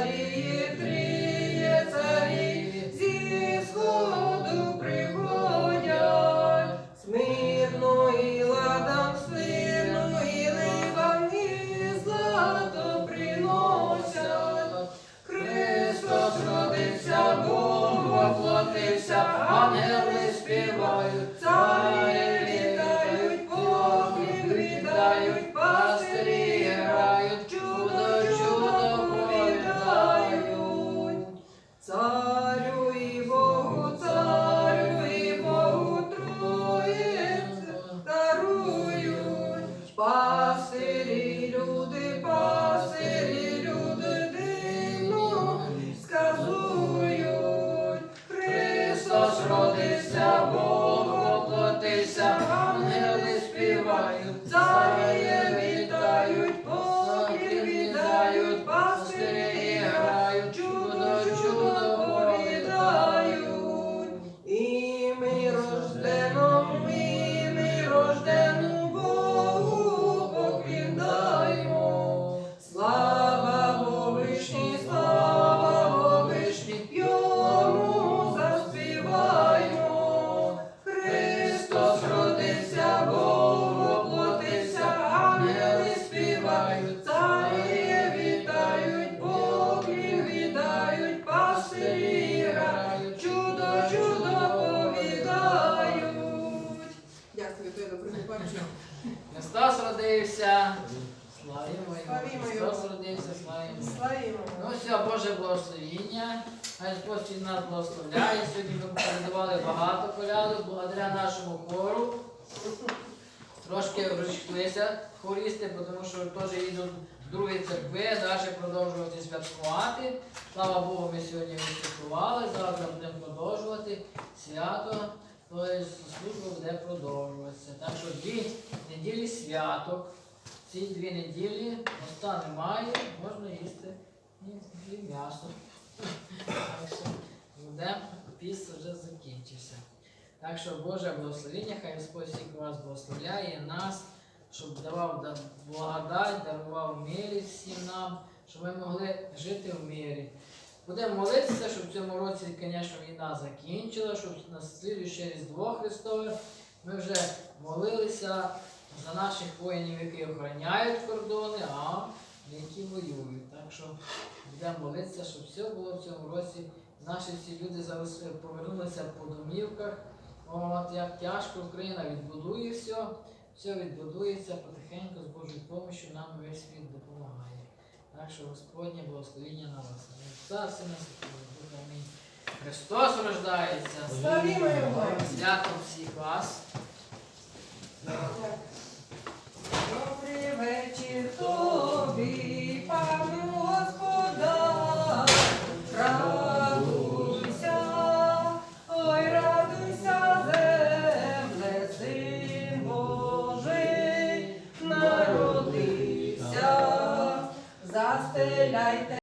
царі, тріє царі, зі сходу приходять, смирно ладам, ливам, і злато приносять. Христос родився, Бог воплотився, ангели співають, царі родився. Славімо його. Славімо Христос родився, славімо. Славімо. Ну все, Боже благословіння. Хай Господь нас благословляє. Сьогодні ми передавали багато колядок благодаря нашому хору. Трошки розійшлися хорісти, тому що теж їдуть з другої церкви, далі продовжувати святкувати. Слава Богу, ми сьогодні відсвяткували, завтра будемо продовжувати свято. Тобто служба буде продовжуватися. Так що дві неділі святок. Ці дві неділі моста немає, можна їсти і, і м'ясо. Так що будемо, піст вже закінчився. Так що Боже благословення, хай Господь всіх вас благословляє нас, щоб давав благодать, дарував мирі всім нам, щоб ми могли жити в мирі. Будемо молитися, щоб в цьому році, звісно, війна закінчила, щоб на слідуюче Різдво Христове ми вже молилися за наших воїнів, які охороняють кордони, а які воюють. Так що будемо молитися, щоб все було в цьому році. Наші всі люди повернулися по домівках. От як тяжко Україна відбудує все, все відбудується потихеньку з Божою допомогою, нам весь світ допомагає. Так що Господнє благословіння на вас. Отця, Сина, Святого Амінь. Христос рождається. Славімо його. Святом всіх вас. Добрий вечір,